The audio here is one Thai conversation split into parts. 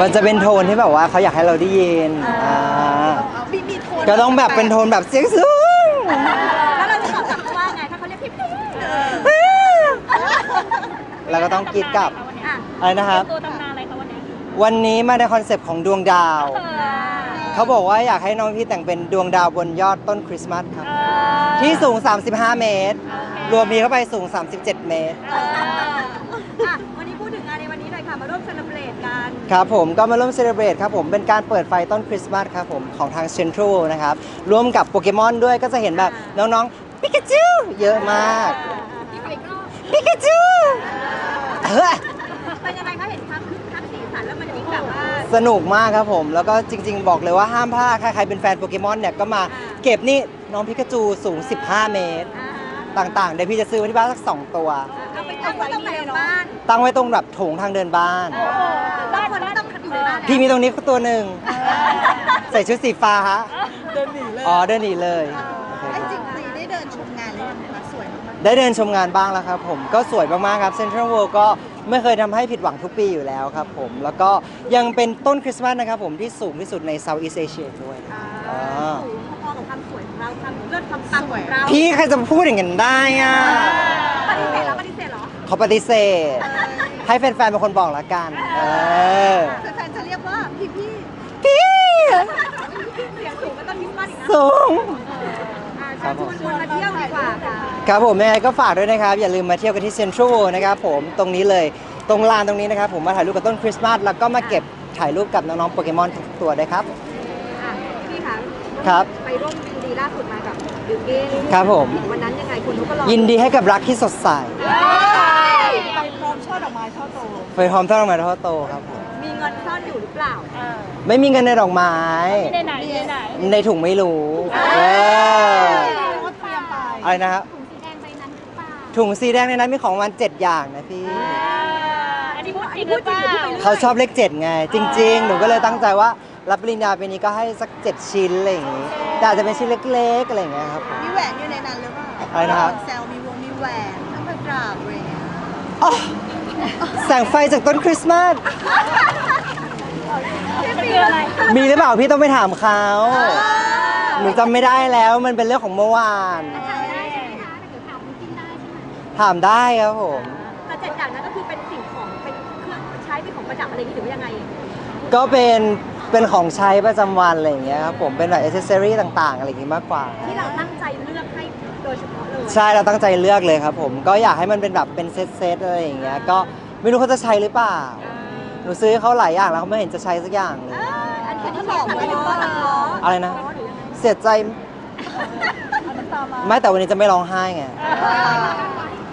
มันจะเป็นโทนที่แบบว่าเขาอยากให้เราได้ยินอ่าเอามีมีโทนก็ต้องแบบเป็นโทนแบบเสียงสูงแล้วเราจะตอบกลับเขาว่าไงถ้าเขาเรียกพี่พี่แล้วก็ต้องกรีดกลับอะอะไรนะครับ ตัวตำนานอะไรคะวันนี้วันนี้มาในคอนเซปต์ของดวงดาว เขาบอกว่าอยากให้น้องพี่แต่งเป็นดวงดาวบนยอดต้นคริสต์มาสครับ ที่สูง 35 เมตร รวมมีเข้าไปสูง 37 เมตรอ่ ครับผมก็มาร่วมเซเลบรตครับผมเป็นการเปิดไฟต้นคริสต์มาสครับผมของทางเซ็นทรัลนะครับร่วมกับโปเกมอนด้วยก็จะเห็นแบบน้องๆปิกาจูเยอะมากปิกาจูเฮ้ย เป็นยังไงคะเห็นความคึกคักสีสันแล้วมันมีแบบว่า สนุกมากครับผม แล้วก็จริง ๆ บอกเลยว่าห้ามพลาดใครๆเป็นแฟนโปเกมอนเนี่ยก็มาเก็บนี่น้องพิกาจูสูง 15 เมตร ต่างๆ เดี๋ยวพี่จะซื้อไว้ที่บ้านสัก 2 ตัว เอาไปตั้งไว้ตรงไหนของบ้าน ตั้งไว้ตรงแบบโถงทางเดินบ้านบ้า พี่มีตรงนี้ตัวหนึ่ง ใส่ชุดสีฟ้าฮะ เดินหนีเลยอ๋อเดินหนีเลยโอเคไอ้จริงสีได้เดินชมงานหรือยังคะสวยมากได้เดินชมงานบ้างแล้วครับผมก็สวยมากๆครับเซ็นทรัลเวิลด์ก็ไม่เคยทำให้ผิดหวังทุกปีอยู่แล้วครับผมแล้วก็ยังเป็นต้นคริสต์มาสนะครับผมที่สูงที่สุดในเซาท์อีสเอเชียด้วยอ่าสูงพอๆกับความสวยของเราความเลิศความปังของเราพี่ใครจะพูดอย่างนั้นได้อะปฏิเสธแล้วปฏิเสธเหรอ เขาปฏิเสธ ให้แฟนๆเป็นคนบอกละกัน เออ ๆแฟนๆจะเรียกว่าพี่พี่ พี่ เสียงสูงก็ต้องยิ้มมากอีกนะ สูง อ่าเชิญชวนชวนมาเที่ยวดีกว่าค่ะครับผมยังไงก็ฝากด้วยนะครับ อย่าลืมมาเที่ยวกันที่เซ็นทรัลนะครับผมตรงนี้เลยตรงลานตรงนี้นะครับ ผมมาถ่ายรูปกับต้นคริสต์มาสแล้วก็มาเก็บถ่ายรูปกับน้องๆโปเกมอนทุกตัวได้วยครับ อะพี่คะครับ ไปร่วมยินดีล่าสุดมากับบิวกิ้นครับผม วันนั้นยังไงคุณเขาก็รอยินดีให้กับรักที่สดใสไปพร้อมช่อดอกไม้ช่อโต ไปพร้อมต้อนรับมาท่อโตครับผมมีเงินซ่อนอยู่หรือเปล่า ไม่มีเงินในดอกไม้ ในไหนในไหนในถุงไม่รู้เออว่าเตรียมไปอะไรนะครับ ถุงสีแดงในนั้นมีของประมันเจ็ดอย่างนะพี่ อันนี้พูดจริงหรือเปล่าเขาชอบเลขเจ็ดไง จริง ๆ หนูก็เลยตั้งใจว่า รับปริญญาปีนี้ก็ให้สักเจ็ดชิ้นอะไรอย่างงี้ แต่อาจจะเป็นชิ้นเล็กๆอะไรอย่างเงี้ยครับผม มีแหวนอยู่ในนั้นหรือเปล่าอะไรนะครับ แซวมีวงมีแหวนทั้งไปกราบอะไรอย่างเงี้ยอ๋อแสงไฟจากต้นคริสต์มาส มันคืออะไรมีหรือเปล่าพี่ต้องไปถามเขาหนูจำไม่ได้แล้วมันเป็นเรื่องของเมื่อวาน ถามได้ครับผมแต่เจ็ดอย่างนั้นก็คือเป็นสิ่งของเป็นเครื่องใช้เป็นของประดับอะไรอย่างนี้หรือว่ายังไง ก็เป็นเป็นของใช้ประจำวันอะไรอย่างเงี้ยครับผมเป็นแบบอ c เซสซอรี่ต่างๆ อะไรอย่างงี้มากกว่า ที่เราตั้งใจเลือกให้โดยเฉพาะเลยใช่เราตั้งใจเลือกเลยครับผมก็อยากให้มันเป็นแบบเป็นเซตเซตๆอะไรอย่างเงี้ยก็ไม่รู้เขาจะใช้หรือเปล่า หนูซื้อให้เขาหลายอย่างแล้วเขาไม่เห็นจะใช้สักอย่างเลย อันนี้หลอกไว้หรือว่าล้ออะไรนะ เสียใจเอาน้ำตามาไม่แต่วันนี้จะไม่ร้องไห้ไง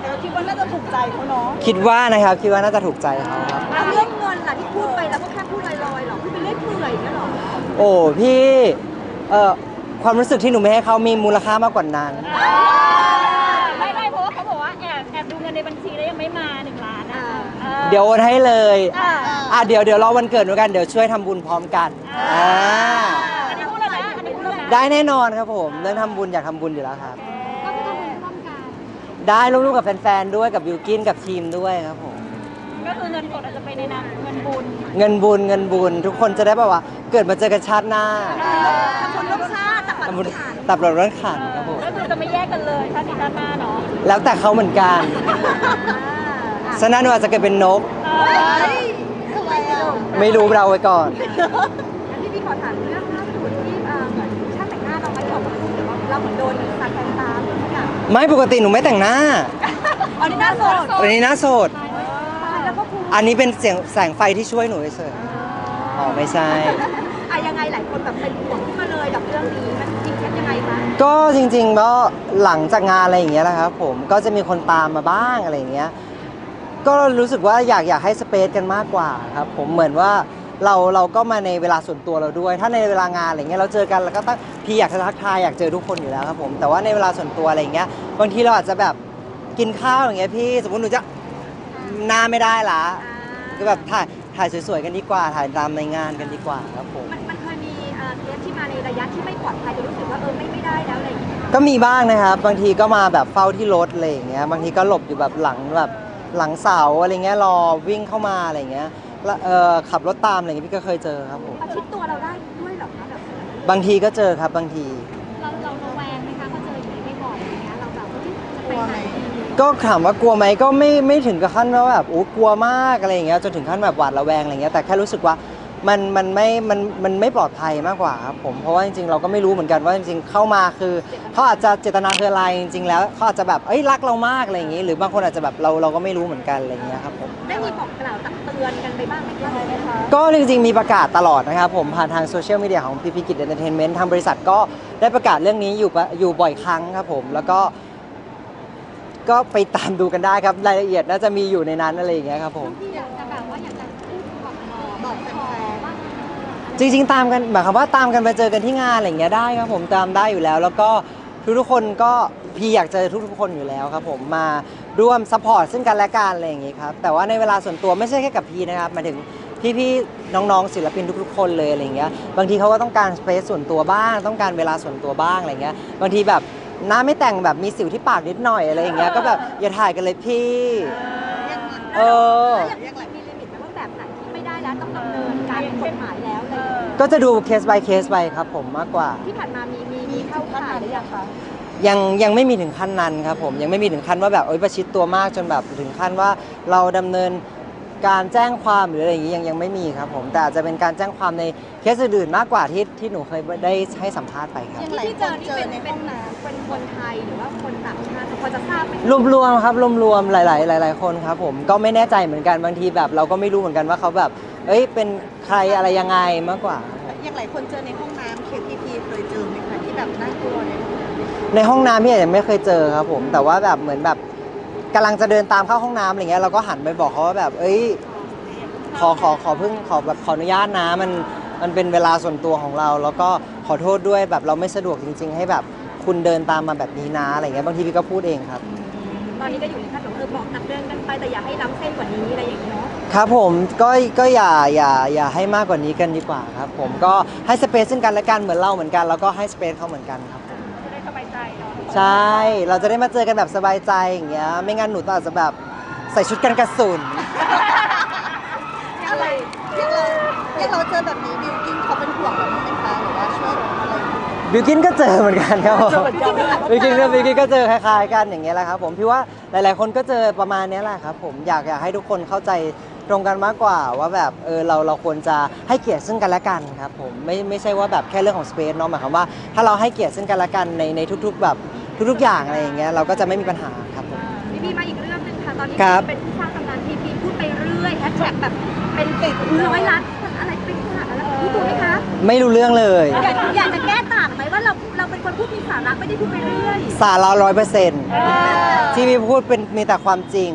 แต่คิดว่าน่าจะถูกใจเขาเนาะคิดว่านะครับคิดว่าน่าจะถูกใจเขาครับแล้วเรื่องเงินล่ะที่พูดไปแล้วก็แค่พูดลอยๆหรอพูดเป็นเล่นเปื่อยอย่างเงี้ยหรอโอ้พี่เอ่อความรู้สึกที่หนูไม่ให้เขามีมูลค่ามากกว่านั้น เดี๋ยวโอนให้เลยอ่าอะเดี๋ยวเดี๋ยวรอวันเกิดหนูกันเดี๋ยวช่วยทำบุญพร้อมกันอ่าอันนี้พูดแล้วนะอันนี้พูดแล้วนะได้แน่นอนครับผมเรื่องทำบุญอยากทำบุญอยู่แล้วครับได้ร่วมๆกับแฟนๆด้วยกับบิวกินกับทีมด้วยครับผม ก็คือเงินสดอาจจะไปในนามเงินบุญเงินบุญเงินบุญ ทุกคนจะได้แบบว่า เกิดมาเจอกันชาติหน้าทำคนร่วมชาติแต่ปัดทำบุญผ่านตับเราเรื่องขันครับผมก็คือจะไม่แยกกันเลยชาตินี้ชาติหน้าเนาะ แล้วแต่เขาเหมือนกัน อ่า ฉะนั้นหนูอาจจะเกิดเป็นนกเออเฮ้ยทำไมอะไม่รู้เราไว้ก่อน งั้นพี่พี่ขอถามเรื่องล่าสุดที่เอ่อเหมือนช่างแต่งหน้าเราไม่ได้ออกมาพูดหรือว่าเราเหมือนโดนสัตว์แทงตามทุกอย่างไม่ปกติหนูไม่แต่งหน้าอันนี้น่าสดวันนี้หน้าโสด ตายแล้วก็พูดอันนี้เป็นเสียงแสงไฟที่ช่วยหนูเฉยๆอ๋อไม่ใช่อะยังไงหลายคนแบบเป็นห่วงขึ้นมาเลยกับเรื่องนี้มันจริงเท็จยังไงคะก็จริงๆก็หลังจากงานอะไรอย่างเงี้ยนะครับผมก็จะมีคนตามมาบ้างอะไรอย่างเงี้ย ก็รู้สึกว่าอยากอยากให้สเปซกันมากกว่าครับผมเหมือนว่าเราเราก็มาในเวลาส่วนตัวเราด้วย ถ้าในเวลางานอะไรเงี้ยเราเจอกันเราก็ต้องพี่อยากจะทักทายอยากเจอทุกคนอยู่แล้วครับผมแต่ว่าในเวลาส่วนตัวอะไรอย่างเงี้ยบางทีเราอาจจะแบบกินข้าวอย่างเงี้ยพี่สมมติหนูจะหน้าไม่ได้ละก็แบบถ่ายถ่ายสวยๆกันดีกว่า ถ่ายตามในงานกันดีกว่าครับผมมันมันเคยมีเอ่อเคสที่มาในระยะที่ไม่ปลอดภัยจนรู้สึกว่าเออไม่ไม่ได้แล้วอะไรอย่างเงี้ยก็มีบ้างนะครับ บางทีก็มาแบบเฝ้าที่รถอะไรอย่างเงี้ยบางทีก็หลบอยู่แบบหลังแบบ หลังเสาอะไรเงี้ยรอวิ่งเข้ามาอะไรเงี้ยละเอ่อขับรถตามอะไรอย่างเงี้ยพี่ก็เคยเจอครับผมประชิดตัวเราได้ด้วยเหรอคะแบบบางทีก็เจอครับบางที เราเราระแวงไหมคะเขาเจออย่างนี้บ่อยๆอย่างเงี้ยเราแบบเฮ้ยจะไปไหนดีก็ถามว่ากลัวไหมก็ไม่ไม่ถึงกับขั้นว่าแบบโอ้กลัวมากอะไรอย่างเงี้ยจนถึงขั้นแบบหวาดระแวงอะไรเงี้ยแต่แค่รู้สึกว่า มันมันไม่มันมันไม่ปลอดภัยมากกว่าครับผมเพราะว่าจริงๆเราก็ไม่รู้เหมือนกันว่าจริงๆเข้ามาคือเขาอาจจะเจตนาคืออะไรจริงๆแล้วเขาอาจจะแบบเอ้ยรักเรามากอะไรอย่างงี้ หรือบางคนอาจจะแบบเราเราก็ไม่รู้เหมือนกันอะไรเงี้ยครับผมได้มีบอกกล่าวตักเตือนกันไปบ้างไหมคะก็จริงๆมีประกาศตลอดนะครับผมผ่านทางโซเชียลมีเดียของพีพีกิจเอนเตอร์เทนเมนต์ทางบริษัทก็ได้ประกาศเรื่องนี้อยู่ปะอยู่บ่อยครั้งครับผมแล้วก็ก็ไปตามดูกันได้ครับรายละเอียดน่าจะมีอยู่ในนั้นอะไรอย่างเงี้ยครับผม จริงๆ ตามกันหมายความว่าตามกันไปเจอกันที่งานอะไรอย่างเงี้ยได้ครับผมตามได้อยู่แล้ว แล้วก็ทุกๆคนก็พี่อยากเจอทุกๆคนอยู่แล้วครับผมมาร่วมซัพพอร์ตซึ่งกันและกันอะไรอย่างงี้ครับแต่ว่าในเวลาส่วนตัวไม่ใช่แค่กับพี่นะครับหมายถึงพี่ๆน้องๆศิลปินทุก ๆ คนเลยอะไรอย่างเงี้ยบางทีเขาก็ต้องการสเปซส่วนตัวบ้าง ต้องการเวลาส่วนตัวบ้างอะไรเงี้ยบางทีแบบหน้าไม่แต่งแบบมีสิวที่ปากนิดหน่อยอะไรอย่างเงี้ยก็แบบอย่าถ่ายกันเลยพี่ เออ แล้วอย่างนี้มีลิมิตไหมว่าแบบไหนที่ไม่ได้แล้วต้องดำเนินการกฎหมายแล้ว ก็จะดูเคส by เคสไปครับผมมากกว่า ที่ผ่านมามีมีมีเข้าข่ายหรือยังคะยังยังไม่มีถึงขั้นนั้นครับผมยังไม่มีถึงขั้นว่าแบบเอ้ยประชิดตัวมากจนแบบถึงขั้นว่าเราดำเนินการแจ้งความหรืออะไรอย่างนี้ยังยังไม่มีครับผมแต่อาจจะเป็นการแจ้งความในเคสอื่นๆมากกว่าที่ที่หนูเคยได้ให้สัมภาษณ์ไปครับยังหลายที่คเจอนนี่เจอเป็นในเป็ห้อนงน้เป็นคนไทยหรือว่าคนต่างชาติพอจะทราบไหมรวมๆครับรวมๆหลาย ๆ หลาย ๆ คนครับผมก็ไม่แน่ใจเหมือนกันบางทีแบบ เราก็ไม่รู้เหมือนกันว่าเขาแบบ เอ้ยเป็นใครอะไรยังไงมากกว่าครับผมำยังหลายคนเจอในห้องน้ำเคพีพีเคยเจอไหมคะที่แบบน่ากลัวในห้องน้ำในห้องน้ำพี่อาจจะไม่เคยเจอครับผม แต่ว่าแบบเหมือนแบบกำลังจะเดินตามเข้าห้องน้ำอะไรเงี้ยเราก็หันไปบอกเขาว่าแบบ เอ้ยขอขอขอเพิ่งขอแบบขออนุญาตนะมันมันเป็นเวลาส่วนตัวของเรา แล้วก็ขอโทษด้วยแบบเราไม่สะดวกจริง ๆ ให้แบบคุณเดินตามมาแบบนี้นะอะไรเงี้ยบางทีพี่ก็พูดเองครับ ตอนนี้ก็อยู่ในขั้นของเออบอกตักเตือนกันไปแต่อย่าให้ล้ำเส้นกว่านี้อะไรอย่างนี้เนาะ ครับผมก็ก็อย่าอย่าอย่าให้มากกว่านี้กันดีกว่าครับ ผมก็ให้สเปซซึ่งกันและกันเหมือนเราเหมือนกัน แล้วก็ให้สเปซเขาเหมือนกันครับผมจะได้สบายใจเนาะใช่ เราจะได้มาเจอกันแบบสบายใจอย่างเงี้ยไม่งั้นหนูต้องอาจจะแบบใส่ชุดกันกระสุนอะไรยังเรายังเราเจอแบบนี้บิวกิ้งเขาเป็นห่วงเราไหมคะหรือว่าช่วยอะไรบิวกินก็เจอเหมือนกันครับผมเจอเหมือนกันบิวกินก็บิวกินก็เจอคล้ายๆกันอย่างเงี้ยแหละครับ ผมพี่ว่าหลายๆคนก็เจอประมาณเนี้ยแหละครับ ผมอยากอยากให้ทุกคนเข้าใจ ตรงกันมากกว่าว่าแบบเออเราเราควรจะให้เกียรติซึ่งกันและกันครับผมไม่ไม่ใช่ว่าแบบแค่เรื่องของสเปซเนาะหมายความว่าถ้าเราให้เกียรติซึ่งกันและกันในในทุกๆแบบทุกๆอย่างอะไรอย่างเงี้ยเราก็จะไม่มีปัญหาครับผม พี่บีมาอีกเรื่องหนึงค่ะ ตอนนี้ครับ เป็นผู้สร้างตำนานพีพีพูดไปเรื่อยแฮชแท็กแบบเป็นติดร้อยล้านคนอะไรเป็นขนาดนั้นแล้วพี่ถูกไหมคะไม่รู้เรื่องเลย อยากอยากจะแก้ต่างไหมว่าเราเราเป็นคนพูดมีสาระไม่ได้พูดไปเรื่อยสาระร้อยเปอร์เซ็นต์ที่มีพูดเป็นมีแต่ความจริง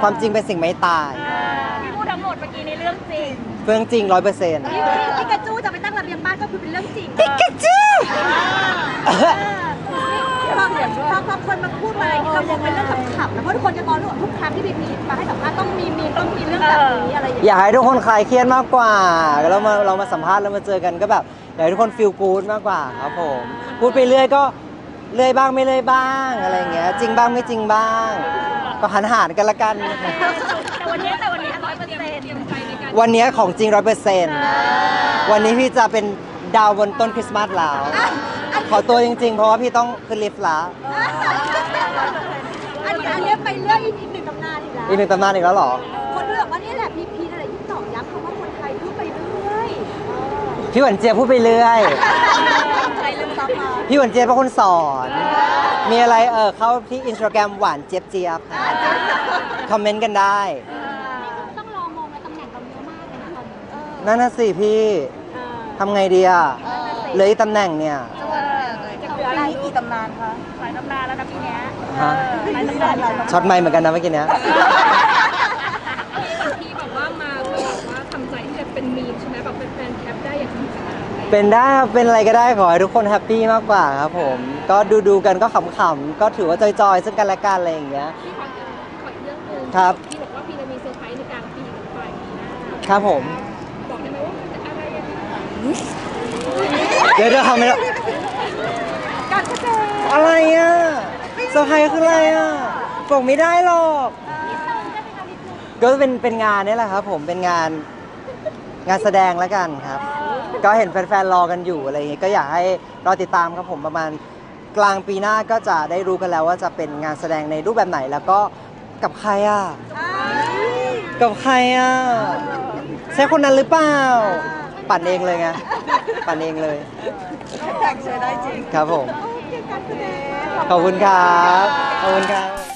ความจริงเป็นสิ่งไม่ตายที่พูดทั้งห มดเมื่อกี้ในเรื่องจริงเรื่องจริงร้อยเปอร์เซ็นต์พี่พี่ปิกาจูจะไปตั้งระเบียงบ้านก็คือเป็นเรื่องจริงปิกาจูพอพอพอคนมาพูดมาอะไรอย่างนี้เรามองเป็นเรื่องขำๆนะเพราะทุกคนจะมองว่าทุกครั้งที่พีพีมาให้สัมภาษณ์ต้องมีมีมต้องมีเรื่องแบบนี้อะไรอย่างอเงี้ยยากให้ทุกคนคลายเครียดมากกว่าเรามาเรามาสัมภาษณ์แล้วมาเจอกันก็แบบอยากให้ทุกคนฟีลกู๊ดมากกว่าครับผมพูดไปเรื่อยก็เรื่อยบ้างไม่เรื่อยบ้างอะไรอย่างเงี้ยจริงบ้างไม่จริงบ้าง ก็หันหารกันละกันแต่วันนี้แต่ วันนี้ของจริงร้อยเปอร์เซ็นต์วันนี้พี่จะเป็นดาวบนต้นคริสต์มาสแล้ว ขอตัวจริง ๆ เพราะว่าพี่ต้องขึ้นลิฟต์แล้วอันนี้อันนี้ไปเรื่องอีกหนึ่งตำนานอีกแล้วอีกหนึ่งตำนานอีกแล้วเหรอ คนเลือกว่านี่แหละพีพีอะไรที่ตอกย้ำคำว่าคนไทยพูดไปเรื่อยพี่หวันเจี๊ยบพูดไปเรื่อยใครลืมซับมาพี่หวันเจี๊ยบเป็นคนสอน มีอะไรเออเข้าที่อินสตาแกรมหวานเจี๊ยบเจี๊ยบคอมเมนต์กันได้ นี้นั่นน่ะสิพี่ทำไงดีอะเหลยตำแหน่งเนี่ยจะวันอะไรจะคืออะไรกี่ตำนานคะหลายตำนานแล้วนะปีเนี้ยฮะหลายตำนานแล้วช็อตไม่เหมือนกันนะเมื่อกี้เนี้ยที่แบบว่ามาแบบว่าทำใจที่จะเป็นมีมใช่ไหมแบบเป็นแฟนแคปได้อย่างสนุกสนานอะไรอย่างเงี้ยเป็นได้ครับเป็นอะไรก็ได้ขอให้ทุกคนแฮปปี้มากกว่าครับผม ก็ดูดูๆกันก็ขำๆก็ถือว่าจอยๆซึ่งกันและกันอะไรอย่างเงี้ยพี่ขอขออีกเรื่องหนึงครับพี่บอกว่าพี่จะมีเซอร์ไพรส์ในกลางปีหรือปลายปีหน้าครับผม เดี๋ยวเดี๋ยวทำไม่ได้การแสดงอะไรอะเซอร์ไพรส์คืออะไรอะบอกไม่ได้หรอก ก็เป็นเป็นงานนี่แหละครับ ผมเป็นงานงานแสดงแล้วกันครับ ก็เห็นแฟนๆรอกันอยู่อะไรอย่างเงี้ยก็อยากให้รอติดตามครับผมประมาณกลางปีหน้าก็จะได้รู้กันแล้วว่าจะเป็นงานแสดงในรูปแบบไหนแล้วก็กับใครอะ กับใครอะ ใช่คนนั้นหรือเปล่า ปั่นเองเลยไงปั่นเองเลยแต่งเชื่อได้จริงครับผม ขอบคุณครับ ขอบคุณครับ